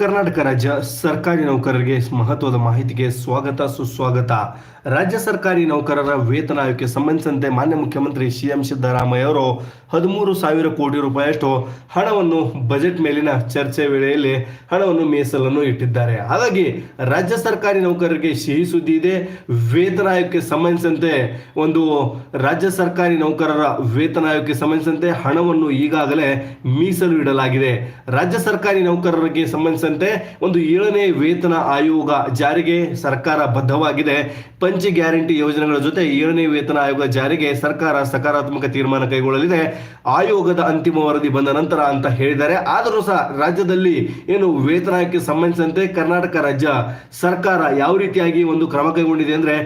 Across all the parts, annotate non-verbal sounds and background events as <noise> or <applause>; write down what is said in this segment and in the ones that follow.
ಕರ್ನಾಟಕ ರಾಜ್ಯ ಸರ್ಕಾರಿ ನೌಕರರಿಗೆ ಮಹತ್ವದ ಮಾಹಿತಿಗೆ ಸ್ವಾಗತ, ಸುಸ್ವಾಗತ. ರಾಜ್ಯ ಸರ್ಕಾರಿ ನೌಕರರ ವೇತನ ಆಯೋಗಕ್ಕೆ ಸಂಬಂಧಿಸಿದಂತೆ ಮಾನ್ಯ ಮುಖ್ಯಮಂತ್ರಿ ಸಿ ಎಂ ಸಿದ್ದರಾಮಯ್ಯ ಅವರು ಹದಿಮೂರು ಸಾವಿರ ಕೋಟಿ ರೂಪಾಯಿಯಷ್ಟು ಹಣವನ್ನು ಬಜೆಟ್ ಮೇಲಿನ ಚರ್ಚೆ ವೇಳೆಯಲ್ಲಿ ಹಣವನ್ನು ಮೀಸಲನ್ನು ಇಟ್ಟಿದ್ದಾರೆ. ಹಾಗಾಗಿ ರಾಜ್ಯ ಸರ್ಕಾರಿ ನೌಕರರಿಗೆ ಸಿಹಿ ಸುದ್ದಿ ಇದೆ. ವೇತನ ಆಯೋಗಕ್ಕೆ ಸಂಬಂಧಿಸಿದಂತೆ ಒಂದು ರಾಜ್ಯ ಸರ್ಕಾರಿ ನೌಕರರ ವೇತನ ಆಯೋಗಕ್ಕೆ ಸಂಬಂಧಿಸಿದಂತೆ ಹಣವನ್ನು ಈಗಾಗಲೇ ಮೀಸಲು ಇಡಲಾಗಿದೆ. ರಾಜ್ಯ ಸರ್ಕಾರಿ ನೌಕರರಿಗೆ ಸಂಬಂಧಿಸಿದಂತೆ ಒಂದು ಏಳನೇ ವೇತನ ಆಯೋಗ ಜಾರಿಗೆ ಸರ್ಕಾರ ಬದ್ಧವಾಗಿದೆ. ಪಂಚ ಗ್ಯಾರಂಟಿ ಯೋಜನೆಗಳ ಜೊತೆ ಏಳನೇ ವೇತನ ಆಯೋಗ ಜಾರಿಗೆ ಸರ್ಕಾರ ಸಕಾರಾತ್ಮಕ ತೀರ್ಮಾನ ಕೈಗೊಳ್ಳಲಿದೆ. ಆಯೋಗದ ಅಂತಿಮ ವರದಿ ಬಂದ ನಂತರ ಅಂತ ಹೇಳಿದ್ದಾರೆ ಆದರೂ ಸಹ ರಾಜ್ಯದಲ್ಲಿ ಏನು ವೇತನ ಆಯೋಗಕ್ಕೆ ಸಂಬಂಧಿಸಿದಂತೆ ಕರ್ನಾಟಕ ರಾಜ್ಯ ಸರ್ಕಾರ ಯಾವ ರೀತಿಯಾಗಿ ಒಂದು ಕ್ರಮ ಕೈಗೊಂಡಿದೆ ಅಂದ್ರೆ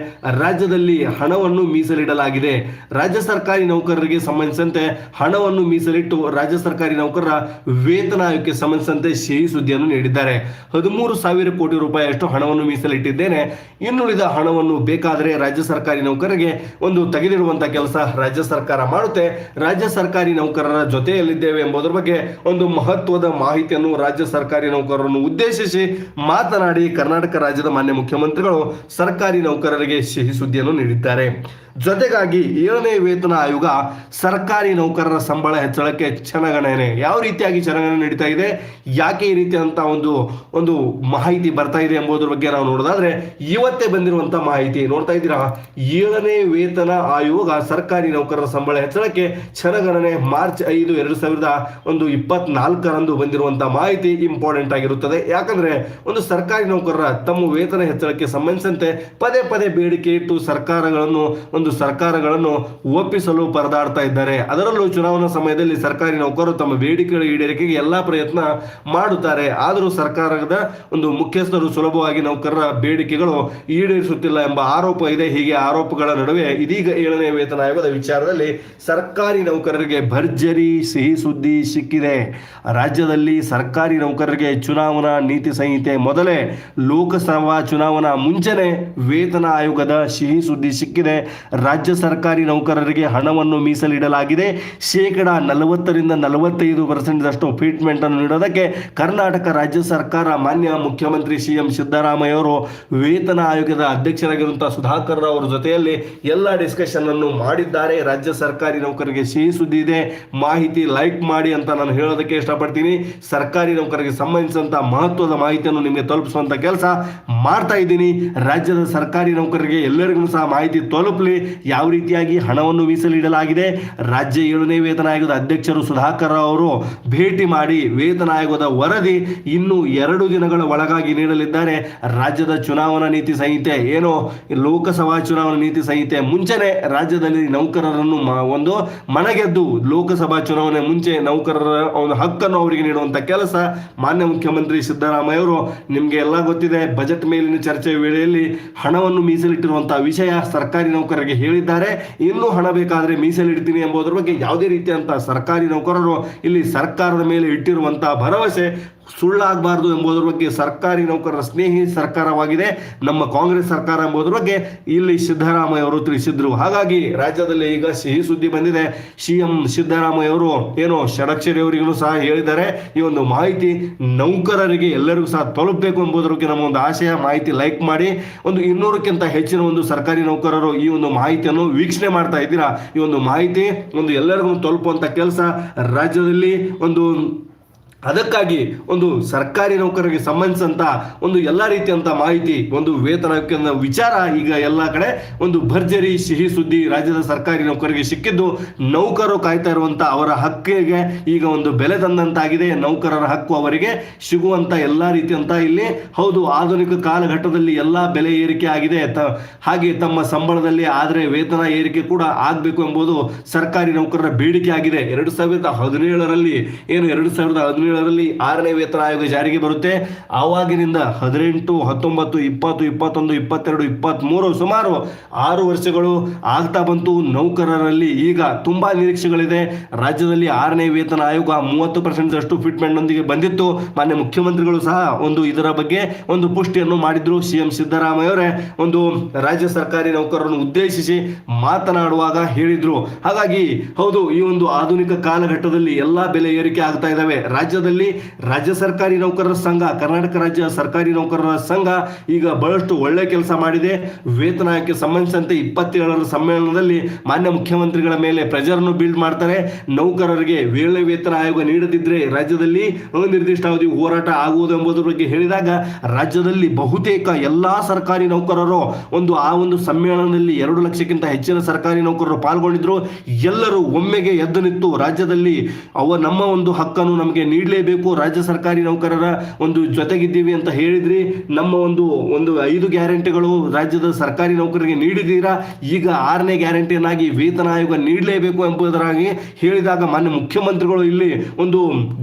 ರಾಜ್ಯದಲ್ಲಿ ಹಣವನ್ನು ಮೀಸಲಿಡಲಾಗಿದೆ. ರಾಜ್ಯ ಸರ್ಕಾರಿ ನೌಕರರಿಗೆ ಸಂಬಂಧಿಸಿದಂತೆ ಹಣವನ್ನು ಮೀಸಲಿಟ್ಟು ರಾಜ್ಯ ಸರ್ಕಾರಿ ನೌಕರರ ವೇತನ ಆಯೋಗಕ್ಕೆ ಸಂಬಂಧಿಸಿದಂತೆ ಸಿಹಿ ಸುದ್ದಿಯನ್ನು ನೀಡಿದ್ದಾರೆ ಹದಿಮೂರು ಸಾವಿರ ಕೋಟಿ ರೂಪಾಯಿಯಷ್ಟು ಹಣವನ್ನು ಮೀಸಲಿಟ್ಟಿದ್ದೇನೆ. ಇನ್ನುಳಿದ ಹಣವನ್ನು ಬೇಕಾದರೆ ರಾಜ್ಯ ಸರ್ಕಾರಿ ನೌಕರರಿಗೆ ಒಂದು ತೆಗೆದಿರುವಂತಹ ಕೆಲಸ ರಾಜ್ಯ ಸರ್ಕಾರ ಮಾಡುತ್ತೆ. ರಾಜ್ಯ ಸರ್ಕಾರಿ ನೌಕರರ ಜೊತೆಯಲ್ಲಿದ್ದೇವೆ ಎಂಬುದರ ಬಗ್ಗೆ ಒಂದು ಮಹತ್ವದ ಮಾಹಿತಿಯನ್ನು ರಾಜ್ಯ ಸರ್ಕಾರಿ ನೌಕರರನ್ನು ಉದ್ದೇಶಿಸಿ ಮಾತನಾಡಿ ಕರ್ನಾಟಕ ರಾಜ್ಯದ ಮಾನ್ಯ ಮುಖ್ಯಮಂತ್ರಿಗಳು ಸರ್ಕಾರಿ ನೌಕರರಿಗೆ ಸಿಹಿ ಸುದ್ದಿಯನ್ನು ನೀಡಿದ್ದಾರೆ. ಜೊತೆಗಾಗಿ ಏಳನೇ ವೇತನ ಆಯೋಗ ಸರ್ಕಾರಿ ನೌಕರರ ಸಂಬಳ ಹೆಚ್ಚಳಕ್ಕೆ ಕ್ಷಣಗಣನೆ. ಯಾವ ರೀತಿಯಾಗಿ ಕ್ಷಣಗಣನೆ ನಡೀತಾ ಇದೆ? ಯಾಕೆ ಈ ರೀತಿಯಾದಂಥ ಒಂದು ಒಂದು ಮಾಹಿತಿ ಬರ್ತಾ ಇದೆ ಎಂಬುದರ ಬಗ್ಗೆ ನಾವು ನೋಡೋದಾದ್ರೆ, ಇವತ್ತೇ ಬಂದಿರುವಂತ ಮಾಹಿತಿ. ನೋಡ್ತಾ ಇದ್ದೀರಾ? ಏಳನೇ ವೇತನ ಆಯೋಗ ಸರ್ಕಾರಿ ನೌಕರರ ಸಂಬಳ ಹೆಚ್ಚಳಕ್ಕೆ ಕ್ಷಣಗಣನೆ ಮಾರ್ಚ್ ಐದು ಎರಡು ಸಾವಿರದ ಒಂದು ಇಪ್ಪತ್ನಾಲ್ಕರಂದು ಬಂದಿರುವಂತ ಮಾಹಿತಿ ಇಂಪಾರ್ಟೆಂಟ್ ಆಗಿರುತ್ತದೆ. ಯಾಕಂದ್ರೆ ಒಂದು ಸರ್ಕಾರಿ ನೌಕರರ ತಮ್ಮ ವೇತನ ಹೆಚ್ಚಳಕ್ಕೆ ಸಂಬಂಧಿಸಿದಂತೆ ಪದೇ ಪದೇ ಬೇಡಿಕೆ ಇಟ್ಟು ಸರ್ಕಾರಗಳನ್ನು ಒಂದು ಸರ್ಕಾರಗಳನ್ನು ಒಪ್ಪಿಸಲು ಪರದಾಡ್ತಾ ಇದ್ದಾರೆ. ಅದರಲ್ಲೂ ಚುನಾವಣಾ ಸಮಯದಲ್ಲಿ ಸರ್ಕಾರಿ ನೌಕರರು ತಮ್ಮ ಬೇಡಿಕೆಗಳ ಈಡೇರಿಕೆಗೆ ಎಲ್ಲಾ ಪ್ರಯತ್ನ ಮಾಡುತ್ತಾರೆ. ಆದರೂ ಸರ್ಕಾರದ ಒಂದು ಮುಖ್ಯಸ್ಥರು ಸುಲಭವಾಗಿ ನೌಕರರ ಬೇಡಿಕೆಗಳು ಈಡೇರಿಸುತ್ತಿಲ್ಲ ಎಂಬ ಆರೋಪ ಇದೆ. ಹೀಗೆ ಆರೋಪಗಳ ನಡುವೆ ಇದೀಗ ಏಳನೇ ವೇತನ ಆಯೋಗದ ವಿಚಾರದಲ್ಲಿ ಸರ್ಕಾರಿ ನೌಕರರಿಗೆ ಭರ್ಜರಿ ಸಿಹಿ ಸುದ್ದಿ ಸಿಕ್ಕಿದೆ. ರಾಜ್ಯದಲ್ಲಿ ಸರ್ಕಾರಿ ನೌಕರರಿಗೆ ಚುನಾವಣಾ ನೀತಿ ಸಂಹಿತೆ ಮೊದಲೇ ಲೋಕಸಭಾ ಚುನಾವಣಾ ಮುಂಚೆನೆ ವೇತನ ಆಯೋಗದ ಸಿಹಿ ಸುದ್ದಿ ಸಿಕ್ಕಿದೆ. ರಾಜ್ಯ ಸರ್ಕಾರಿ ನೌಕರರಿಗೆ ಹಣವನ್ನು ಮೀಸಲಿಡಲಾಗಿದೆ. ಶೇಕಡ ನಲವತ್ತರಿಂದ ನಲವತ್ತೈದು ಪರ್ಸೆಂಟ್ದಷ್ಟು ಟ್ರೀಟ್ಮೆಂಟನ್ನು ನೀಡೋದಕ್ಕೆ ಕರ್ನಾಟಕ ರಾಜ್ಯ ಸರ್ಕಾರ ಮಾನ್ಯ ಮುಖ್ಯಮಂತ್ರಿ ಸಿ ಎಂ ಸಿದ್ದರಾಮಯ್ಯ ಅವರು ವೇತನ ಆಯೋಗದ ಅಧ್ಯಕ್ಷರಾಗಿರುವಂತಹ ಸುಧಾಕರ್ ರಾವ್ ಅವರ ಜೊತೆಯಲ್ಲಿ ಎಲ್ಲ ಡಿಸ್ಕಷನ್ ಅನ್ನು ಮಾಡಿದ್ದಾರೆ. ರಾಜ್ಯ ಸರ್ಕಾರಿ ನೌಕರರಿಗೆ ಸಿಹಿ ಸುದ್ದಿ ಇದೆ. ಮಾಹಿತಿ ಲೈಕ್ ಮಾಡಿ ಅಂತ ನಾನು ಹೇಳೋದಕ್ಕೆ ಇಷ್ಟಪಡ್ತೀನಿ. ಸರ್ಕಾರಿ ನೌಕರರಿಗೆ ಸಂಬಂಧಿಸಿದಂಥ ಮಹತ್ವದ ಮಾಹಿತಿಯನ್ನು ನಿಮಗೆ ತಲುಪಿಸುವಂತ ಕೆಲಸ ಮಾಡ್ತಾ ಇದ್ದೀನಿ. ರಾಜ್ಯದ ಸರ್ಕಾರಿ ನೌಕರರಿಗೆ ಎಲ್ಲರಿಗೂ ಸಹ ಮಾಹಿತಿ ತಲುಪಲಿ. ಯಾವ ರೀತಿಯಾಗಿ ಹಣವನ್ನು ಮೀಸಲಿಡಲಾಗಿದೆ? ರಾಜ್ಯ ಏಳನೇ ವೇತನ ಆಯೋಗದ ಅಧ್ಯಕ್ಷರು ಸುಧಾಕರ್ ರಾವ್ ಅವರು ಭೇಟಿ ಮಾಡಿ ವೇತನ ಆಯೋಗದ ವರದಿ ಇನ್ನು ಎರಡು ದಿನಗಳ ಒಳಗಾಗಿ ನೀಡಲಿದ್ದಾರೆ. ರಾಜ್ಯದ ಚುನಾವಣಾ ನೀತಿ ಸಂಹಿತೆ ಏನು? ಲೋಕಸಭಾ ಚುನಾವಣಾ ನೀತಿ ಸಂಹಿತೆ ಮುಂಚೆನೆ ರಾಜ್ಯದಲ್ಲಿ ನೌಕರರನ್ನು ಒಂದು ಮನಗೆದ್ದು ಲೋಕಸಭಾ ಚುನಾವಣೆ ಮುಂಚೆ ನೌಕರರ ಒಂದು ಹಕ್ಕನ್ನು ಅವರಿಗೆ ನೀಡುವಂತ ಕೆಲಸ ಮಾನ್ಯ ಮುಖ್ಯಮಂತ್ರಿ ಸಿದ್ದರಾಮಯ್ಯ ಅವರು. ನಿಮಗೆ ಎಲ್ಲ ಗೊತ್ತಿದೆ, ಬಜೆಟ್ ಮೇಲಿನ ಚರ್ಚೆ ವೇಳೆಯಲ್ಲಿ ಹಣವನ್ನು ಮೀಸಲಿಟ್ಟಿರುವಂತಹ ವಿಷಯ ಸರ್ಕಾರಿ ನೌಕರರಿಗೆ ಹೇಳಿದ್ದಾರೆ. ಇನ್ನೂ ಹಣ ಬೇಕಾದರೆ ಮೀಸಲಿಡ್ತೀನಿ ಎಂಬುದರ ಬಗ್ಗೆ ಯಾವುದೇ ರೀತಿಯಂತ ಸರ್ಕಾರಿ ನೌಕರರು ಇಲ್ಲಿ ಸರ್ಕಾರದ ಮೇಲೆ ಇಟ್ಟಿರುವಂತಹ ಭರವಸೆ ಸುಳ್ಳಾಗಬಾರದು ಎಂಬುದರ ಬಗ್ಗೆ ಸರ್ಕಾರಿ ನೌಕರರ ಸ್ನೇಹಿ ಸರ್ಕಾರವಾಗಿದೆ. ನಮ್ಮ ಕಾಂಗ್ರೆಸ್ ಸರ್ಕಾರ ಎಂಬುದರ ಬಗ್ಗೆ ಇಲ್ಲಿ ಸಿದ್ದರಾಮಯ್ಯ ಅವರು ತಿಳಿಸಿದ್ರು. ಹಾಗಾಗಿ ರಾಜ್ಯದಲ್ಲಿ ಈಗ ಸಿಹಿ ಸುದ್ದಿ ಬಂದಿದೆ. ಸಿ ಎಂ ಸಿದ್ದರಾಮಯ್ಯ ಅವರು ಏನು ಷಡಕ್ಷರಿ ಅವರಿಗೂ ಸಹ ಹೇಳಿದ್ದಾರೆ. ಈ ಒಂದು ಮಾಹಿತಿ ನೌಕರರಿಗೆ ಎಲ್ಲರಿಗೂ ಸಹ ತಲುಪಬೇಕು ಎಂಬುದರ ಬಗ್ಗೆ ನಮ್ಮ ಒಂದು ಆಶಯ. ಮಾಹಿತಿ ಲೈಕ್ ಮಾಡಿ. ಒಂದು ಇನ್ನೂರಕ್ಕಿಂತ ಹೆಚ್ಚಿನ ಒಂದು ಸರ್ಕಾರಿ ನೌಕರರು ಈ ಒಂದು ಮಾಹಿತಿಯನ್ನು ವೀಕ್ಷಣೆ ಮಾಡ್ತಾ ಇದ್ದೀರಾ? ಈ ಒಂದು ಮಾಹಿತಿ ಒಂದು ಎಲ್ಲರಿಗೂ ತಲುಪುವಂತ ಕೆಲಸ. ರಾಜ್ಯದಲ್ಲಿ ಒಂದು ಅದಕ್ಕಾಗಿ ಒಂದು ಸರ್ಕಾರಿ ನೌಕರರಿಗೆ ಸಂಬಂಧಿಸಿದಂಥ ಒಂದು ಎಲ್ಲ ರೀತಿಯಂಥ ಮಾಹಿತಿ, ಒಂದು ವೇತನ ವಿಚಾರ ಈಗ ಎಲ್ಲ ಕಡೆ ಒಂದು ಭರ್ಜರಿ ಸಿಹಿ ಸುದ್ದಿ ರಾಜ್ಯದ ಸರ್ಕಾರಿ ನೌಕರರಿಗೆ ಸಿಕ್ಕಿದ್ದು ನೌಕರು ಕಾಯ್ತಾ ಇರುವಂಥ ಅವರ ಹಕ್ಕಿಗೆ ಈಗ ಒಂದು ಬೆಲೆ ತಂದಂತಾಗಿದೆ. ನೌಕರರ ಹಕ್ಕು ಅವರಿಗೆ ಸಿಗುವಂಥ ಎಲ್ಲ ರೀತಿಯಂತ ಇಲ್ಲಿ ಹೌದು, ಆಧುನಿಕ ಕಾಲಘಟ್ಟದಲ್ಲಿ ಎಲ್ಲ ಬೆಲೆ ಏರಿಕೆ ಆಗಿದೆ. ಹಾಗೆ ತಮ್ಮ ಸಂಬಳದಲ್ಲಿ ಆದರೆ ವೇತನ ಏರಿಕೆ ಕೂಡ ಆಗಬೇಕು ಎಂಬುದು ಸರ್ಕಾರಿ ನೌಕರರ ಬೇಡಿಕೆ ಆಗಿದೆ. ಎರಡು ಸಾವಿರದ ಹದಿನೇಳರಲ್ಲಿ, ಏನು ಎರಡು ಸಾವಿರದ ಹದಿನೇಳರಲ್ಲಿ ಆರನೇ ವೇತನ ಆಯೋಗ ಜಾರಿಗೆ ಬರುತ್ತೆ. ಆವಾಗಿನಿಂದ ಹದಿನೆಂಟು, ಹತ್ತೊಂಬತ್ತು, ಇಪ್ಪತ್ತು, ಇಪ್ಪತ್ತೊಂದು, ಇಪ್ಪತ್ತೆರಡು ಇಪ್ಪತ್ತ್ಮೂರು ಸುಮಾರು ಆರು ವರ್ಷಗಳು ಆಗ್ತಾ ಬಂತು. ನೌಕರರಲ್ಲಿ ಈಗ ತುಂಬಾ ನಿರೀಕ್ಷೆಗಳಿದೆ. ರಾಜ್ಯದಲ್ಲಿ ಆರನೇ ವೇತನ ಆಯೋಗ ಮೂವತ್ತು ಫಿಟ್ಮೆಂಟ್ ನೊಂದಿಗೆ ಬಂದಿತ್ತು. ಮಾನ್ಯ ಮುಖ್ಯಮಂತ್ರಿಗಳು ಸಹ ಒಂದು ಇದರ ಬಗ್ಗೆ ಒಂದು ಪುಷ್ಟಿಯನ್ನು ಮಾಡಿದ್ರು. ಸಿಎಂ ಸಿದ್ದರಾಮಯ್ಯ ಅವರೇ ಒಂದು ರಾಜ್ಯ ಸರ್ಕಾರಿ ನೌಕರರನ್ನು ಉದ್ದೇಶಿಸಿ ಮಾತನಾಡುವಾಗ ಹೇಳಿದ್ರು. ಹಾಗಾಗಿ ಹೌದು, ಈ ಒಂದು ಆಧುನಿಕ ಕಾಲಘಟ್ಟದಲ್ಲಿ ಎಲ್ಲಾ ಬೆಲೆ ಏರಿಕೆ ಆಗ್ತಾ ಇದಾವೆ ರಾಜ್ಯ ರಾಜ್ಯದಲ್ಲಿ ರಾಜ್ಯ ಸರ್ಕಾರಿ ನೌಕರರ ಸಂಘ, ಕರ್ನಾಟಕ ರಾಜ್ಯ ಸರ್ಕಾರಿ ನೌಕರರ ಸಂಘ ಈಗ ಬಹಳಷ್ಟು ಒಳ್ಳೆ ಕೆಲಸ ಮಾಡಿದೆ. ವೇತನ ಆಯ್ಕೆ ಸಂಬಂಧಿಸಿದಂತೆ ಇಪ್ಪತ್ತೇಳರ ಸಮ್ಮೇಳನದಲ್ಲಿ ಮಾನ್ಯ ಮುಖ್ಯಮಂತ್ರಿಗಳ ಮೇಲೆ ಪ್ರೆಜರ್ನು ಬಿಲ್ಡ್ ಮಾಡ್ತಾರೆ. ನೌಕರರಿಗೆ ವೇಳೆ ವೇತನ ಆಯೋಗ ನೀಡದಿದ್ದರೆ ರಾಜ್ಯದಲ್ಲಿ ಅನಿರ್ದಿಷ್ಟ ಅವಧಿ ಹೋರಾಟ ಆಗುವುದು ಎಂಬುದರ ಬಗ್ಗೆ ಹೇಳಿದಾಗ, ರಾಜ್ಯದಲ್ಲಿ ಬಹುತೇಕ ಎಲ್ಲಾ ಸರ್ಕಾರಿ ನೌಕರರು ಒಂದು ಆ ಒಂದು ಸಮ್ಮೇಳನದಲ್ಲಿ ಎರಡು ಲಕ್ಷಕ್ಕಿಂತ ಹೆಚ್ಚಿನ ಸರ್ಕಾರಿ ನೌಕರರು ಪಾಲ್ಗೊಂಡಿದ್ರು. ಎಲ್ಲರೂ ಒಮ್ಮೆಗೆ ಎದ್ದು ನಿಂತು ರಾಜ್ಯದಲ್ಲಿ ಅವ ನಮ್ಮ ಒಂದು ಹಕ್ಕನ್ನು ನಮಗೆ ನೀಡಲೇಬೇಕು, ರಾಜ್ಯ ಸರ್ಕಾರಿ ನೌಕರರ ಒಂದು ಜೊತೆಗಿದ್ದೀವಿ ಅಂತ ಹೇಳಿದ್ರಿ. ನಮ್ಮ ಒಂದು ಒಂದು ಐದು ಗ್ಯಾರಂಟಿಗಳು ರಾಜ್ಯದ ಸರ್ಕಾರಿ ನೌಕರರಿಗೆ ನೀಡಿದ್ದೀರಾ? ಈಗ ಆರನೇ ಗ್ಯಾರಂಟಿಯನ್ನಾಗಿ ವೇತನ ಆಯೋಗ ನೀಡಲೇಬೇಕು ಎಂಬುದರಾಗಿ ಹೇಳಿದಾಗ ಮಾನ್ಯ ಮುಖ್ಯಮಂತ್ರಿಗಳು ಇಲ್ಲಿ ಒಂದು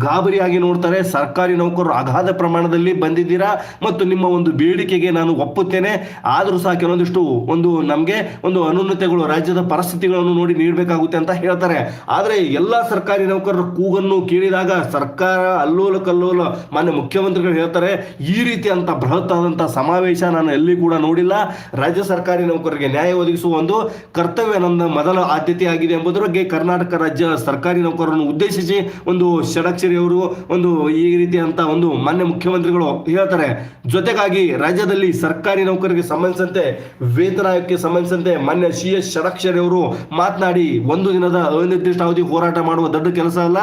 ಗಾಬರಿಯಾಗಿ ನೋಡ್ತಾರೆ. ಸರ್ಕಾರಿ ನೌಕರರು ಅಗಾಧ ಪ್ರಮಾಣದಲ್ಲಿ ಬಂದಿದ್ದೀರಾ? ಮತ್ತು ನಿಮ್ಮ ಒಂದು ಬೇಡಿಕೆಗೆ ನಾನು ಒಪ್ಪುತ್ತೇನೆ. ಆದರೂ ಸಹ ಕೆಲವೊಂದಿಷ್ಟು ಒಂದು ನಮಗೆ ಒಂದು ಅನುನ್ನತೆಗಳು ರಾಜ್ಯದ ಪರಿಸ್ಥಿತಿಗಳನ್ನು ನೋಡಿ ನೀಡಬೇಕಾಗುತ್ತೆ ಅಂತ ಹೇಳ್ತಾರೆ. ಆದರೆ ಎಲ್ಲ ಸರ್ಕಾರಿ ನೌಕರರ ಕೂಗನ್ನು ಕೇಳಿದಾಗ ಸರ್ಕಾರ ಅಲ್ಲೋಲ ಕಲ್ಲೋಲ. ಮಾನ್ಯ ಮುಖ್ಯಮಂತ್ರಿಗಳು ಹೇಳ್ತಾರೆ, ಈ ರೀತಿ ಅಂತ ಬೃಹತ್ ಆದಂತಹ ಸಮಾವೇಶ ನಾನು ಎಲ್ಲಿ ಕೂಡ ನೋಡಿಲ್ಲ. ರಾಜ್ಯ ಸರ್ಕಾರಿ ನೌಕರರಿಗೆ ನ್ಯಾಯ ಒದಗಿಸುವ ಒಂದು ಕರ್ತವ್ಯ ನನ್ನ ಮೊದಲ ಆದ್ಯತೆಯಾಗಿದೆ ಎಂಬುದರ ಬಗ್ಗೆ ಕರ್ನಾಟಕ ರಾಜ್ಯ ಸರ್ಕಾರಿ ನೌಕರರನ್ನು ಉದ್ದೇಶಿಸಿ ಒಂದು ಷಡಕ್ಷರಿ ಅವರು ಒಂದು ಈ ರೀತಿ ಅಂತ ಒಂದು ಮಾನ್ಯ ಮುಖ್ಯಮಂತ್ರಿಗಳು ಹೇಳ್ತಾರೆ. ಜೊತೆಗಾಗಿ ರಾಜ್ಯದಲ್ಲಿ ಸರ್ಕಾರಿ ನೌಕರರಿಗೆ ಸಂಬಂಧಿಸಿದಂತೆ, ವೇತನ ಆಯೋಗಕ್ಕೆ ಸಂಬಂಧಿಸಿದಂತೆ ಮಾನ್ಯ ಸಿ ಎಸ್ ಷಡಕ್ಷರಿ ಅವರು ಮಾತನಾಡಿ, ಒಂದು ದಿನದ ಅನಿರ್ದಿಷ್ಟ ಅವಧಿ ಹೋರಾಟ ಮಾಡುವ ದೊಡ್ಡ ಕೆಲಸ ಅಲ್ಲ.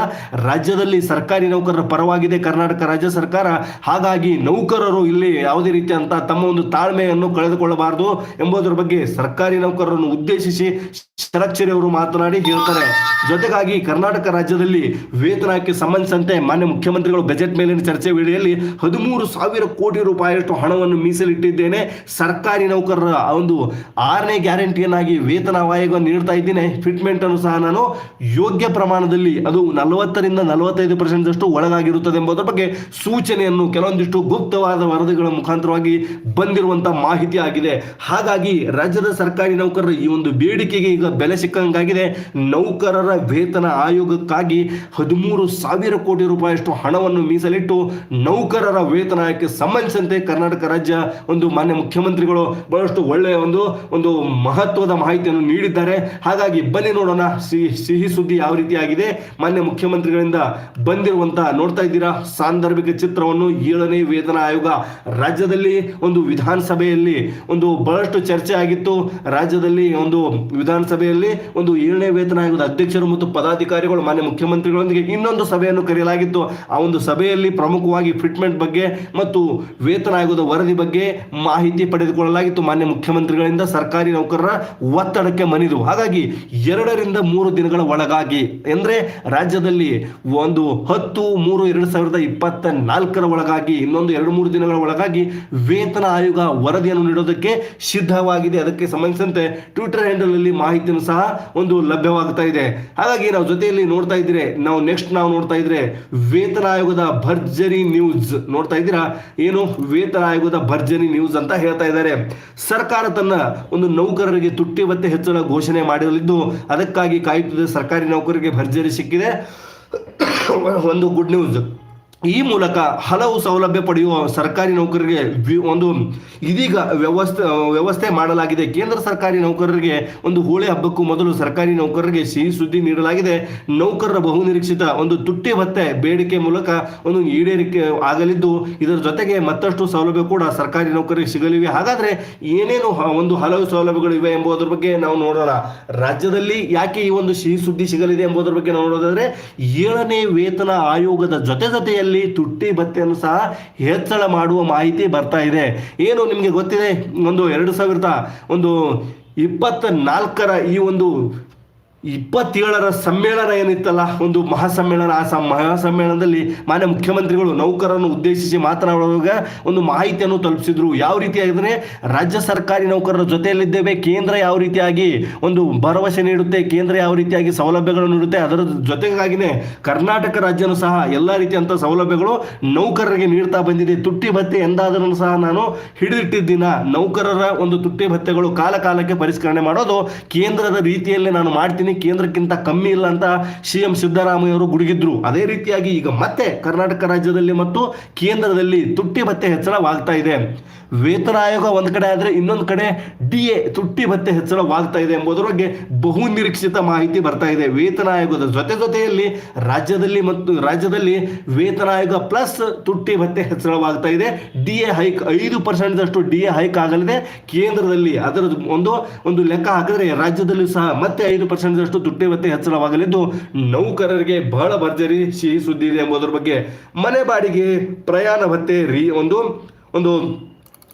ರಾಜ್ಯದಲ್ಲಿ ಸರ್ಕಾರಿ ನೌಕರರ ಪರವಾಗಿದೆ ಕರ್ನಾಟಕ ರಾಜ್ಯ ಸರ್ಕಾರ. ಹಾಗಾಗಿ ನೌಕರರು ಇಲ್ಲಿ ಯಾವುದೇ ರೀತಿಯಂತ ತಮ್ಮ ಒಂದು ತಾಳ್ಮೆಯನ್ನು ಕಳೆದುಕೊಳ್ಳಬಾರದು ಎಂಬುದರ ಬಗ್ಗೆ ಸರ್ಕಾರಿ ನೌಕರರನ್ನು ಉದ್ದೇಶಿಸಿ ಶರಕ್ಷರಿ ಅವರು ಮಾತನಾಡಿ ಹೇಳ್ತಾರೆ. ಜೊತೆಗಾಗಿ ಕರ್ನಾಟಕ ರಾಜ್ಯದಲ್ಲಿ ವೇತನಕ್ಕೆ ಸಂಬಂಧಿಸಿದಂತೆ ಮಾನ್ಯ ಮುಖ್ಯಮಂತ್ರಿಗಳು ಬಜೆಟ್ ಮೇಲಿನ ಚರ್ಚೆ ವೇಳೆಯಲ್ಲಿ ಹದಿಮೂರು ಸಾವಿರ ಕೋಟಿ ರೂಪಾಯಿಯಷ್ಟು ಹಣವನ್ನು ಮೀಸಲಿಟ್ಟಿದ್ದೇನೆ. ಸರ್ಕಾರಿ ನೌಕರರ ಒಂದು ಆರನೇ ಗ್ಯಾರಂಟಿಯನ್ನಾಗಿ ವೇತನ ಆಯೋಗ ನೀಡ್ತಾ ಇದ್ದೇನೆ. ಫಿಟ್ಮೆಂಟ್ ಅನ್ನು ಸಹ ನಾನು ಯೋಗ್ಯ ಪ್ರಮಾಣದಲ್ಲಿ ಅದು ನಲವತ್ತರಿಂದ ನಲವತ್ತೈದು ಪರ್ಸೆಂಟ್ ಅಷ್ಟು ಒಳಗಾಗಿರುತ್ತದೆ ಎಂಬುದರ ಬಗ್ಗೆ ಸೂಚನೆಯನ್ನು ಕೆಲವೊಂದಿಷ್ಟು ಗುಪ್ತವಾದ ವರದಿಗಳ ಮುಖಾಂತರವಾಗಿ ಬಂದಿರುವಂತಹ ಮಾಹಿತಿ ಆಗಿದೆ. ಹಾಗಾಗಿ ರಾಜ್ಯದ ಸರ್ಕಾರಿ ನೌಕರರ ಈ ಒಂದು ಬೇಡಿಕೆಗೆ ಈಗ ಬೆಲೆ ಸಿಕ್ಕಂಗಾಗಿದೆ. ನೌಕರರ ವೇತನ ಆಯೋಗಕ್ಕಾಗಿ ಹದಿಮೂರು ಸಾವಿರ ಕೋಟಿ ರೂಪಾಯಿಯಷ್ಟು ಹಣವನ್ನು ಮೀಸಲಿಟ್ಟು ನೌಕರರ ವೇತನ ಆಯೋಗಕ್ಕೆ ಸಂಬಂಧಿಸಿದಂತೆ ಕರ್ನಾಟಕ ರಾಜ್ಯ ಒಂದು ಮಾನ್ಯ ಮುಖ್ಯಮಂತ್ರಿಗಳು ಬಹಳಷ್ಟು ಒಳ್ಳೆಯ ಒಂದು ಒಂದು ಮಹತ್ವದ ಮಾಹಿತಿಯನ್ನು ನೀಡಿದ್ದಾರೆ. ಹಾಗಾಗಿ ಬನ್ನಿ ನೋಡೋಣ ಸಿಹಿ ಸಿಹಿ ಸುದ್ದಿ ಯಾವ ರೀತಿ ಆಗಿದೆ ಮಾನ್ಯ ಮುಖ್ಯಮಂತ್ರಿಗಳಿಂದ ಬಂದಿರುವಂತಹ ನೋಡ್ತಾ ಇದ್ದೀರಾ? ಸಾಂದರ್ಭಿಕ ಚಿತ್ರವನ್ನು ಏಳನೇ ವೇತನ ಆಯೋಗ ರಾಜ್ಯದಲ್ಲಿ ಒಂದು ವಿಧಾನಸಭೆಯಲ್ಲಿ ಒಂದು ಬಹಳಷ್ಟು ಚರ್ಚೆ ಆಗಿತ್ತು. ರಾಜ್ಯದಲ್ಲಿ ಒಂದು ವಿಧಾನಸಭೆಯಲ್ಲಿ ಒಂದು ಏಳನೇ ವೇತನ ಆಯೋಗದ ಅಧ್ಯಕ್ಷರು ಮತ್ತು ಪದಾಧಿಕಾರಿಗಳು, ಮಾನ್ಯ ಮುಖ್ಯಮಂತ್ರಿಗಳೊಂದಿಗೆ ಇನ್ನೊಂದು ಸಭೆಯನ್ನು ಕರೆಯಲಾಗಿತ್ತು. ಆ ಒಂದು ಸಭೆಯಲ್ಲಿ ಪ್ರಮುಖವಾಗಿ ಫಿಟ್ಮೆಂಟ್ ಬಗ್ಗೆ ಮತ್ತು ವೇತನ ಆಯೋಗದ ವರದಿ ಬಗ್ಗೆ ಮಾಹಿತಿ ಪಡೆದುಕೊಳ್ಳಲಾಗಿತ್ತು. ಮಾನ್ಯ ಮುಖ್ಯಮಂತ್ರಿಗಳಿಂದ ಸರ್ಕಾರಿ ನೌಕರರ ಒತ್ತಡಕ್ಕೆ ಮನಿದು ಹಾಗಾಗಿ ಎರಡರಿಂದ ಮೂರು ದಿನಗಳ ಒಳಗಾಗಿ, ಅಂದ್ರೆ ರಾಜ್ಯದಲ್ಲಿ ಒಂದು ಹತ್ತು ಮೂರು ಎರಡು ಸಾವಿರದ ಇಪ್ಪತ್ತ ನಾಲ್ಕರ ಒಳಗಾಗಿ, ಇನ್ನೊಂದು ಎರಡು ಮೂರು ದಿನಗಳ ಒಳಗಾಗಿ ವೇತನ ಆಯೋಗ ವರದಿಯನ್ನು ನೀಡೋದಕ್ಕೆ ಸಿದ್ಧವಾಗಿದೆ. ಅದಕ್ಕೆ ಸಂಬಂಧಿಸಿದಂತೆ ಟ್ವಿಟರ್ ಹ್ಯಾಂಡಲ್ ಅಲ್ಲಿ ಮಾಹಿತಿಯನ್ನು ಸಹ ಒಂದು ಲಭ್ಯವಾಗ್ತಾ ಇದೆ. ಹಾಗಾಗಿ ನಾವು ಜೊತೆಯಲ್ಲಿ ನೋಡ್ತಾ ಇದ್ರೆ, ನಾವು ನೆಕ್ಸ್ಟ್ ನಾವು ನೋಡ್ತಾ ಇದ್ರೆ ವೇತನ ಆಯೋಗದ ಭರ್ಜರಿ ನ್ಯೂಸ್ ನೋಡ್ತಾ ಇದ್ದೀರಾ? ಏನು ವೇತನ ಆಯೋಗದ ಭರ್ಜರಿ ನ್ಯೂಸ್ ಅಂತ ಹೇಳ್ತಾ ಇದ್ದಾರೆ. ಸರ್ಕಾರ ತನ್ನ ಒಂದು ನೌಕರರಿಗೆ ತುಟ್ಟಿ ಮತ್ತೆ ಹೆಚ್ಚಳ ಘೋಷಣೆ ಮಾಡಿರಲಿದ್ದು, ಅದಕ್ಕಾಗಿ ಕಾಯುತ್ತಿದೆ ಸರ್ಕಾರಿ ನೌಕರರಿಗೆ ಭರ್ಜರಿ ಸಿಕ್ಕಿದೆ. <coughs> ಒಂದು ಗುಡ್ ನ್ಯೂಸ್ ಈ ಮೂಲಕ ಹಲವು ಸೌಲಭ್ಯ ಪಡೆಯುವ ಸರ್ಕಾರಿ ನೌಕರರಿಗೆ ಒಂದು ಇದೀಗ ವ್ಯವಸ್ಥೆ ವ್ಯವಸ್ಥೆ ಮಾಡಲಾಗಿದೆ. ಕೇಂದ್ರ ಸರ್ಕಾರಿ ನೌಕರರಿಗೆ ಒಂದು ಹೋಳಿ ಹಬ್ಬಕ್ಕೂ ಮೊದಲು ಸರ್ಕಾರಿ ನೌಕರರಿಗೆ ಸಿಹಿ ಸುದ್ದಿ ನೀಡಲಾಗಿದೆ. ನೌಕರರ ಬಹುನಿರೀಕ್ಷಿತ ಒಂದು ತುಟ್ಟಿ ಭತ್ತೆ ಬೇಡಿಕೆ ಮೂಲಕ ಒಂದು ಈಡೇರಿಕೆ ಆಗಲಿದ್ದು, ಇದರ ಜೊತೆಗೆ ಮತ್ತಷ್ಟು ಸೌಲಭ್ಯ ಕೂಡ ಸರ್ಕಾರಿ ನೌಕರರಿಗೆ ಸಿಗಲಿವೆ. ಹಾಗಾದ್ರೆ ಏನೇನು ಒಂದು ಹಲವು ಸೌಲಭ್ಯಗಳು ಇವೆ ಎಂಬುದರ ಬಗ್ಗೆ ನಾವು ನೋಡೋಣ. ರಾಜ್ಯದಲ್ಲಿ ಯಾಕೆ ಈ ಒಂದು ಸಿಹಿ ಸುದ್ದಿ ಸಿಗಲಿದೆ ಎಂಬುದರ ಬಗ್ಗೆ ನಾವು ನೋಡೋದಾದ್ರೆ, ಏಳನೇ ವೇತನ ಆಯೋಗದ ಜೊತೆ ಜೊತೆಯಲ್ಲಿ ತುಟ್ಟಿ ಭತ್ತೆಯನ್ನು ಸಹ ಹೆಚ್ಚಳ ಮಾಡುವ ಮಾಹಿತಿ ಬರ್ತಾ ಇದೆ. ಏನು ನಿಮಗೆ ಗೊತ್ತಿದೆ? ಒಂದು ಎರಡು ಸಾವಿರದ ಒಂದು ಇಪ್ಪತ್ತ ನಾಲ್ಕರ ಈ ಒಂದು ಇಪ್ಪತ್ತೇಳರ ಸಮ್ಮೇಳನ ಏನಿತ್ತಲ್ಲ, ಒಂದು ಮಹಾಸಮ್ಮೇಳನ. ಆ ಸಮ್, ಮಹಾಸಮ್ಮೇಳನದಲ್ಲಿ ಮಾನ್ಯ ಮುಖ್ಯಮಂತ್ರಿಗಳು ನೌಕರರನ್ನು ಉದ್ದೇಶಿಸಿ ಮಾತನಾಡುವಾಗ ಒಂದು ಮಾಹಿತಿಯನ್ನು ತಲುಪಿಸಿದ್ರು. ಯಾವ ರೀತಿಯಾಗಿದ್ರೆ ರಾಜ್ಯ ಸರ್ಕಾರಿ ನೌಕರರ ಜೊತೆಯಲ್ಲಿದ್ದೇವೆ, ಕೇಂದ್ರ ಯಾವ ರೀತಿಯಾಗಿ ಒಂದು ಭರವಸೆ ನೀಡುತ್ತೆ, ಕೇಂದ್ರ ಯಾವ ರೀತಿಯಾಗಿ ಸೌಲಭ್ಯಗಳನ್ನು ನೀಡುತ್ತೆ, ಅದರ ಜೊತೆಗಾಗಿನೇ ಕರ್ನಾಟಕ ರಾಜ್ಯನೂ ಸಹ ಎಲ್ಲ ರೀತಿಯಂಥ ಸೌಲಭ್ಯಗಳು ನೌಕರರಿಗೆ ನೀಡ್ತಾ ಬಂದಿದೆ. ತುಟ್ಟಿ ಭತ್ತೆ ಎಂದಾದರೂ ಸಹ ನಾನು ಹಿಡಿದಿಟ್ಟಿದ್ದೀನ. ನೌಕರರ ಒಂದು ತುಟ್ಟಿ ಭತ್ಯೆಗಳು ಕಾಲ ಕಾಲಕ್ಕೆ ಪರಿಷ್ಕರಣೆ ಮಾಡೋದು ಕೇಂದ್ರದ ರೀತಿಯಲ್ಲಿ ನಾನು ಮಾಡ್ತೀನಿ. ರಾಜ್ಯದಲ್ಲಿ ಕೇಂದ್ರಕ್ಕಿಂತ ಕಮ್ಮಿ ಇಲ್ಲ ಅಂತ ಸಿ ಎಂ ಸಿದ್ದರಾಮಯ್ಯ ಅವರು ಗುಡುಗಿದ್ರು. ಅದೇ ರೀತಿಯಾಗಿ ಈಗ ಮತ್ತೆ ಕರ್ನಾಟಕ ರಾಜ್ಯದಲ್ಲಿ ಮತ್ತು ಕೇಂದ್ರದಲ್ಲಿ ತುಟ್ಟಿ ಭತ್ತೆ ಹೆಚ್ಚಳವಾಗ್ತಾ ಇದೆ. ವೇತನ ಆಯೋಗ ಒಂದ್ ಕಡೆ ಆದ್ರೆ ಇನ್ನೊಂದು ಕಡೆ ಡಿ ಎ ತುಟ್ಟಿ ಭತ್ತೆ ಹೆಚ್ಚಳವಾಗ್ತಾ ಇದೆ ಎಂಬುದರ ಬಗ್ಗೆ ಬಹು ನಿರೀಕ್ಷಿತ ಮಾಹಿತಿ ಬರ್ತಾ ಇದೆ. ವೇತನ ಆಯೋಗದ ಜೊತೆ ಜೊತೆಯಲ್ಲಿ ರಾಜ್ಯದಲ್ಲಿ ಮತ್ತು ರಾಜ್ಯದಲ್ಲಿ ವೇತನ ಆಯೋಗ ಪ್ಲಸ್ ತುಟ್ಟಿ ಭತ್ತೆ ಹೆಚ್ಚಳವಾಗ್ತಾ ಇದೆ. ಡಿ ಎ ಹೈಕ್ ಐದು ಪರ್ಸೆಂಟ್ ಅಷ್ಟು ಡಿ ಎ ಹೈಕ್ ಆಗಲಿದೆ. ಕೇಂದ್ರದಲ್ಲಿ ಅದರ ಒಂದು ಒಂದು ಲೆಕ್ಕ ಹಾಕಿದ್ರೆ ರಾಜ್ಯದಲ್ಲಿ ಸಹ ಮತ್ತೆ ಐದು ಪರ್ಸೆಂಟ್ ಅಷ್ಟು ತುಟ್ಟಿ ಹೆಚ್ಚಳವಾಗಲಿದ್ದು ನೌಕರರಿಗೆ ಬಹಳ ಭರ್ಜರಿ ಸಿಹಿ ಸುದ್ದಿ ಇದೆ ಎಂಬುದರ ಬಗ್ಗೆ ಮನೆ ಬಾಡಿಗೆ, ಪ್ರಯಾಣ ಭತ್ಯೆ ರೀ ಒಂದು ಒಂದು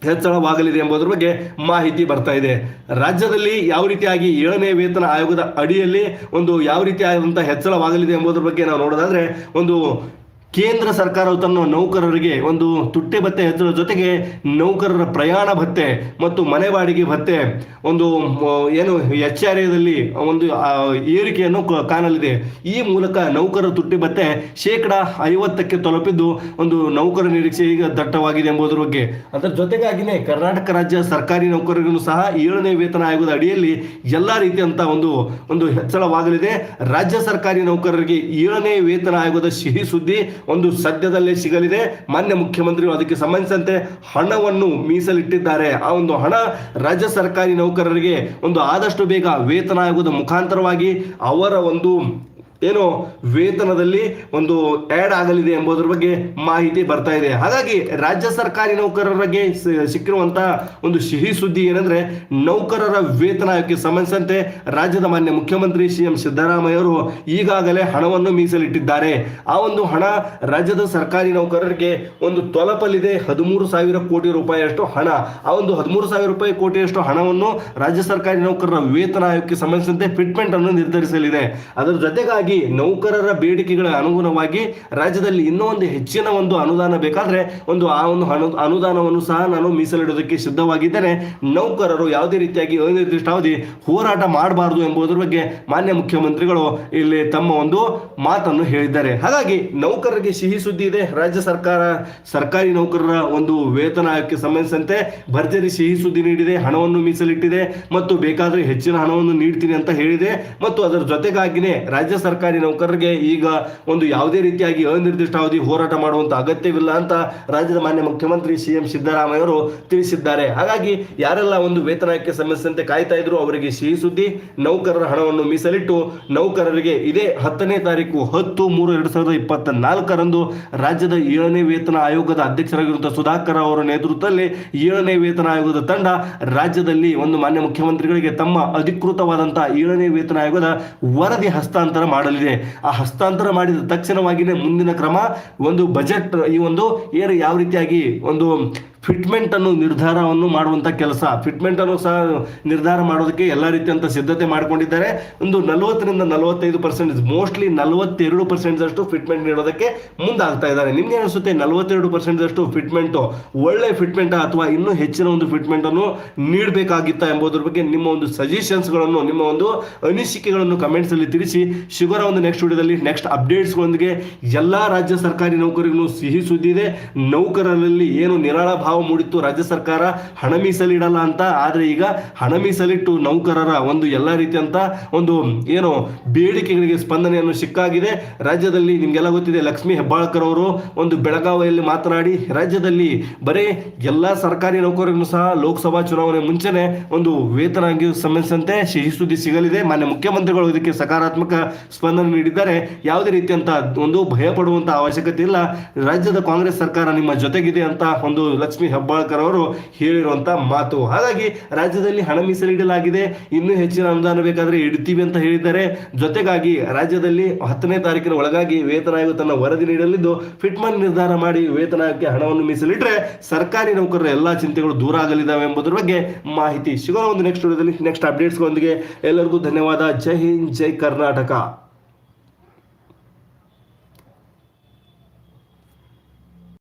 ಹೆಚ್ಚಳವಾಗಲಿದೆ ಎಂಬುದರ ಬಗ್ಗೆ ಮಾಹಿತಿ ಬರ್ತಾ ಇದೆ. ರಾಜ್ಯದಲ್ಲಿ ಯಾವ ರೀತಿಯಾಗಿ ಏಳನೇ ವೇತನ ಆಯೋಗದ ಅಡಿಯಲ್ಲಿ ಒಂದು ಯಾವ ರೀತಿಯಾದಂಥ ಹೆಚ್ಚಳವಾಗಲಿದೆ ಎಂಬುದರ ಬಗ್ಗೆ ನಾವು ನೋಡೋದಾದ್ರೆ ಒಂದು ಕೇಂದ್ರ ಸರ್ಕಾರವು ತನ್ನ ನೌಕರರಿಗೆ ಒಂದು ತುಟ್ಟೆ ಭತ್ತೆ ಅದರ ಜೊತೆಗೆ ನೌಕರರ ಪ್ರಯಾಣ ಭತ್ತೆ ಮತ್ತು ಮನೆ ಬಾಡಿಗೆ ಭತ್ತೆ, ಒಂದು ಏನು ಎಚ್ ಆರ್ ಎದಲ್ಲಿ ಒಂದು ಏರಿಕೆಯನ್ನು ಕಾಣಲಿದೆ. ಈ ಮೂಲಕ ನೌಕರರ ತುಟ್ಟಿ ಭತ್ತೆ ಶೇಕಡ ಐವತ್ತಕ್ಕೆ ತಲುಪಿದ್ದು ಒಂದು ನೌಕರ ನಿರೀಕ್ಷೆ ಈಗ ದಟ್ಟವಾಗಿದೆ ಎಂಬುದರ ಬಗ್ಗೆ. ಅದರ ಜೊತೆಗಾಗಿನೇ ಕರ್ನಾಟಕ ರಾಜ್ಯ ಸರ್ಕಾರಿ ನೌಕರರಿಗೂ ಸಹ ಏಳನೇ ವೇತನ ಆಯೋಗದ ಅಡಿಯಲ್ಲಿ ಎಲ್ಲ ರೀತಿಯಂತ ಒಂದು ಒಂದು ಹೆಚ್ಚಳವಾಗಲಿದೆ. ರಾಜ್ಯ ಸರ್ಕಾರಿ ನೌಕರರಿಗೆ ಏಳನೇ ವೇತನ ಆಯೋಗದ ಸಿಹಿ ಸುದ್ದಿ ಒಂದು ಸದ್ಯದಲ್ಲೇ ಸಿಗಲಿದೆ. ಮಾನ್ಯ ಮುಖ್ಯಮಂತ್ರಿಗಳು ಅದಕ್ಕೆ ಸಂಬಂಧಿಸಿದಂತೆ ಹಣವನ್ನು ಮೀಸಲಿಟ್ಟಿದ್ದಾರೆ. ಆ ಒಂದು ಹಣ ರಾಜ್ಯ ಸರ್ಕಾರಿ ನೌಕರರಿಗೆ ಒಂದು ಆದಷ್ಟು ಬೇಗ ವೇತನ ಆಗುವುದ ಮುಖಾಂತರವಾಗಿ ಅವರ ಒಂದು ಏನು ವೇತನದಲ್ಲಿ ಒಂದು ಆ್ಯಡ್ ಆಗಲಿದೆ ಎಂಬುದರ ಬಗ್ಗೆ ಮಾಹಿತಿ ಬರ್ತಾ ಇದೆ. ಹಾಗಾಗಿ ರಾಜ್ಯ ಸರ್ಕಾರಿ ನೌಕರರಿಗೆ ಸಿಕ್ಕಿರುವಂತಹ ಒಂದು ಸಿಹಿ ಸುದ್ದಿ ಏನಂದ್ರೆ, ನೌಕರರ ವೇತನ ಆಯೋಗಕ್ಕೆ ಸಂಬಂಧಿಸಿದಂತೆ ರಾಜ್ಯದ ಮಾನ್ಯ ಮುಖ್ಯಮಂತ್ರಿ ಸಿ ಎಂ ಸಿದ್ದರಾಮಯ್ಯ ಅವರು ಈಗಾಗಲೇ ಹಣವನ್ನು ಮೀಸಲಿಟ್ಟಿದ್ದಾರೆ. ಆ ಒಂದು ಹಣ ರಾಜ್ಯದ ಸರ್ಕಾರಿ ನೌಕರರಿಗೆ ಒಂದು ತೊಲಪಲಿದೆ ಹದಿಮೂರು ಸಾವಿರ ಕೋಟಿ ರೂಪಾಯಿಯಷ್ಟು ಹಣ. ಆ ಒಂದು ಹದಿಮೂರು ಸಾವಿರ ರೂಪಾಯಿ ಕೋಟಿಯಷ್ಟು ಹಣವನ್ನು ರಾಜ್ಯ ಸರ್ಕಾರಿ ನೌಕರರ ವೇತನ ಆಯೋಗಕ್ಕೆ ಸಂಬಂಧಿಸಿದಂತೆ ಫಿಟ್ಮೆಂಟ್ ಅನ್ನು ನಿರ್ಧರಿಸಲಿದೆ. ಅದರ ಜೊತೆಗಾಗಿ ನೌಕರರ ಬೇಡಿಕೆಗಳ ಅನುಗುಣವಾಗಿ ರಾಜ್ಯದಲ್ಲಿ ಇನ್ನೂ ಒಂದು ಹೆಚ್ಚಿನ ಒಂದು ಅನುದಾನ ಬೇಕಾದ್ರೆ ಒಂದು ಆ ಒಂದು ಅನು, ಅನುದಾನವನ್ನು ಸಹ ನಾನು ಮೀಸಲಿಡೋದಕ್ಕೆ ಸಿದ್ಧವಾಗಿದ್ದೇನೆ. ನೌಕರರು ಯಾವುದೇ ರೀತಿಯಾಗಿ ಅನಿರ್ದಿಷ್ಟಾವಧಿ ಹೋರಾಟ ಮಾಡಬಾರದು ಎಂಬುದರ ಬಗ್ಗೆ ಮಾನ್ಯ ಮುಖ್ಯಮಂತ್ರಿಗಳು ಇಲ್ಲಿ ತಮ್ಮ ಒಂದು ಮಾತನ್ನು ಹೇಳಿದ್ದಾರೆ. ಹಾಗಾಗಿ ನೌಕರರಿಗೆ ಸಿಹಿ ಸುದ್ದಿ ಇದೆ. ರಾಜ್ಯ ಸರ್ಕಾರ, ಸರ್ಕಾರಿ ನೌಕರರ ಒಂದು ವೇತನಕ್ಕೆ ಸಂಬಂಧಿಸಿದಂತೆ ಭರ್ಜರಿ ಸಿಹಿ ಸುದ್ದಿ ನೀಡಿದೆ. ಹಣವನ್ನು ಮೀಸಲಿಟ್ಟಿದೆ ಮತ್ತು ಬೇಕಾದರೆ ಹೆಚ್ಚಿನ ಹಣವನ್ನು ನೀಡ್ತೀನಿ ಅಂತ ಹೇಳಿದೆ. ಮತ್ತು ಅದರ ಜೊತೆಗಾಗಿನೇ ರಾಜ್ಯ ಸರ್ಕಾರಿ ನೌಕರರಿಗೆ ಈಗ ಒಂದು ಯಾವುದೇ ರೀತಿಯಾಗಿ ಅನಿರ್ದಿಷ್ಟಾವಧಿ ಹೋರಾಟ ಮಾಡುವಂತ ಅಗತ್ಯವಿಲ್ಲ ಅಂತ ರಾಜ್ಯದ ಮಾನ್ಯ ಮುಖ್ಯಮಂತ್ರಿ ಸಿ ಎಂ ಸಿದ್ದರಾಮಯ್ಯ ಅವರು ತಿಳಿಸಿದ್ದಾರೆ. ಹಾಗಾಗಿ ಯಾರೆಲ್ಲ ಒಂದು ವೇತನಕ್ಕೆ ಸಂಬಂಧಿಸಿದಂತೆ ಕಾಯ್ತಾ ಇದ್ರು ಅವರಿಗೆ ಸಿಹಿ ಸುದ್ದಿ, ನೌಕರರ ಹಣವನ್ನು ಮೀಸಲಿಟ್ಟು ನೌಕರರಿಗೆ ಇದೇ ಹತ್ತನೇ ತಾರೀಕು ಹತ್ತು ಮೂರು ಎರಡು ಸಾವಿರದ ಇಪ್ಪತ್ತ ನಾಲ್ಕರಂದು ರಾಜ್ಯದ ಏಳನೇ ವೇತನ ಆಯೋಗದ ಅಧ್ಯಕ್ಷರಾಗಿರುವಂತಹ ಸುಧಾಕರ್ ಅವರ ನೇತೃತ್ವದಲ್ಲಿ ಏಳನೇ ವೇತನ ಆಯೋಗದ ತಂಡ ರಾಜ್ಯದಲ್ಲಿ ಒಂದು ಮಾನ್ಯ ಮುಖ್ಯಮಂತ್ರಿಗಳಿಗೆ ತಮ್ಮ ಅಧಿಕೃತವಾದಂತಹ ಏಳನೇ ವೇತನ ಆಯೋಗದ ವರದಿ ಹಸ್ತಾಂತರ ಮಾಡಲಿದೆ. ಆ ಹಸ್ತಾಂತರ ಮಾಡಿದ ತಕ್ಷಣವಾಗಿಯೇ ಮುಂದಿನ ಕ್ರಮ, ಒಂದು ಬಜೆಟ್ ಈ ಒಂದು ಏನು ಯಾವ ರೀತಿಯಾಗಿ ಒಂದು ಫಿಟ್ಮೆಂಟ್ ಅನ್ನು ನಿರ್ಧಾರವನ್ನು ಮಾಡುವಂತ ಕೆಲಸ. ಫಿಟ್ಮೆಂಟ್ ಅನ್ನು ಸಹ ನಿರ್ಧಾರ ಮಾಡೋದಕ್ಕೆ ಎಲ್ಲ ರೀತಿಯಂತ ಸಿದ್ಧತೆ ಮಾಡಿಕೊಂಡಿದ್ದಾರೆ. ಒಂದು ನಲವತ್ತರಿಂದ ನಲವತ್ತೈದು ಪರ್ಸೆಂಟ್ ಮೋಸ್ಟ್ಲಿ ನಲವತ್ತೆರಡು ಪರ್ಸೆಂಟ್ ಅಷ್ಟು ಫಿಟ್ಮೆಂಟ್ ನೀಡೋದಕ್ಕೆ ಮುಂದಾಗ್ತಾ ಇದ್ದಾರೆ. ನಿಮ್ಗೆ ಅನಿಸುತ್ತೆ ನಲವತ್ತೆರಡು ಪರ್ಸೆಂಟ್ ಅಷ್ಟು ಫಿಟ್ಮೆಂಟ್ ಒಳ್ಳೆ ಫಿಟ್ಮೆಂಟ್ ಅಥವಾ ಇನ್ನೂ ಹೆಚ್ಚಿನ ಒಂದು ಫಿಟ್ಮೆಂಟ್ ಅನ್ನು ನೀಡಬೇಕಾಗಿತ್ತ ಎಂಬುದರ ಬಗ್ಗೆ ನಿಮ್ಮ ಒಂದು ಸಜೆಷನ್ಸ್ಗಳನ್ನು ನಿಮ್ಮ ಒಂದು ಅನಿಸಿಕೆಗಳನ್ನು ಕಮೆಂಟ್ಸ್ ಅಲ್ಲಿ ತಿಳಿಸಿ. ಶುಗರ ಒಂದು ನೆಕ್ಸ್ಟ್ ವಿಡಿಯೋದಲ್ಲಿ ನೆಕ್ಸ್ಟ್ ಅಪ್ಡೇಟ್ಸ್ಗಳೊಂದಿಗೆ ಎಲ್ಲಾ ರಾಜ್ಯ ಸರ್ಕಾರಿ ನೌಕರಿಗೂ ಸಿಹಿ ಸುದ್ದಿ ಇದೆ. ನೌಕರರಲ್ಲಿ ಏನು ನಿರಾಳ ಭಾವ ಮೂಡಿತ್ತು. ರಾಜ್ಯ ಸರ್ಕಾರ ಹಣ ಮೀಸಲಿಡಲ್ಲ ಅಂತ. ಆದ್ರೆ ಈಗ ಹಣ ಮೀಸಲಿಟ್ಟು ನೌಕರರ ಒಂದು ಎಲ್ಲ ರೀತಿಯಂತ ಒಂದು ಏನು ಬೇಡಿಕೆಗಳಿಗೆ ಸ್ಪಂದನೆಯನ್ನು ಸಿಕ್ಕಾಗಿದೆ. ರಾಜ್ಯದಲ್ಲಿ ನಿಮಗೆಲ್ಲ ಗೊತ್ತಿದೆ, ಲಕ್ಷ್ಮಿ ಹೆಬ್ಬಾಳ್ಕರ್ ಅವರು ಒಂದು ಬೆಳಗಾವಿಯಲ್ಲಿ ಮಾತನಾಡಿ, ರಾಜ್ಯದಲ್ಲಿ ಬರೀ ಎಲ್ಲ ಸರ್ಕಾರಿ ನೌಕರರಿಗೂ ಸಹ ಲೋಕಸಭಾ ಚುನಾವಣೆ ಮುಂಚೆನೆ ಒಂದು ವೇತನ ಸಂಬಂಧಿಸಿದಂತೆ ಸಿಹಿ ಸುದ್ದಿ ಸಿಗಲಿದೆ. ಮಾನ್ಯ ಮುಖ್ಯಮಂತ್ರಿಗಳು ಇದಕ್ಕೆ ಸಕಾರಾತ್ಮಕ ಸ್ಪಂದನೆ ನೀಡಿದ್ದಾರೆ. ಯಾವುದೇ ರೀತಿಯಂತ ಒಂದು ಭಯ ಪಡುವಂತಹ ಅವಶ್ಯಕತೆ ಇಲ್ಲ. ರಾಜ್ಯದ ಕಾಂಗ್ರೆಸ್ ಸರ್ಕಾರ ನಿಮ್ಮ ಜೊತೆಗಿದೆ ಅಂತ ಒಂದು ಲಕ್ಷ್ಮೀ ಹೆಬ್ಬಾಳ್ಕರ್ ಅವರು ಹೇಳಿರುವಂತ ಮಾತು. ಹಾಗಾಗಿ ರಾಜ್ಯದಲ್ಲಿ ಹಣ ಮೀಸಲಿಡಲಾಗಿದೆ. ಇನ್ನೂ ಹೆಚ್ಚಿನ ಅನುದಾನ ಬೇಕಾದರೆ ಇಡ್ತೀವಿ ಅಂತ ಹೇಳಿದ್ದಾರೆ. ಜೊತೆಗಾಗಿ ರಾಜ್ಯದಲ್ಲಿ ಹತ್ತನೇ ತಾರೀಕಿನ ಒಳಗಾಗಿ ವೇತನ ಆಯೋಗ ತನ್ನ ವರದಿ ನೀಡಲಿದ್ದು ಫಿಟ್ಮೆಂಟ್ ನಿರ್ಧಾರ ಮಾಡಿ ವೇತನ ಆಯೋಗಕ್ಕೆ ಹಣವನ್ನು ಮೀಸಲಿಟ್ಟರೆ ಸರ್ಕಾರಿ ನೌಕರರ ಎಲ್ಲಾ ಚಿಂತೆಗಳು ದೂರ ಆಗಲಿದ್ದಾವೆ ಎಂಬುದರ ಬಗ್ಗೆ ಮಾಹಿತಿ ಸಿಗೋಣ ಒಂದು ನೆಕ್ಸ್ಟ್ ವಿಡಿಯೋದಲ್ಲಿ ನೆಕ್ಸ್ಟ್ ಅಪ್ಡೇಟ್ಸ್ಗಳೊಂದಿಗೆ ಎಲ್ಲರಿಗೂ ಧನ್ಯವಾದ. ಜೈ ಹಿಂದ್, ಜೈ ಕರ್ನಾಟಕ.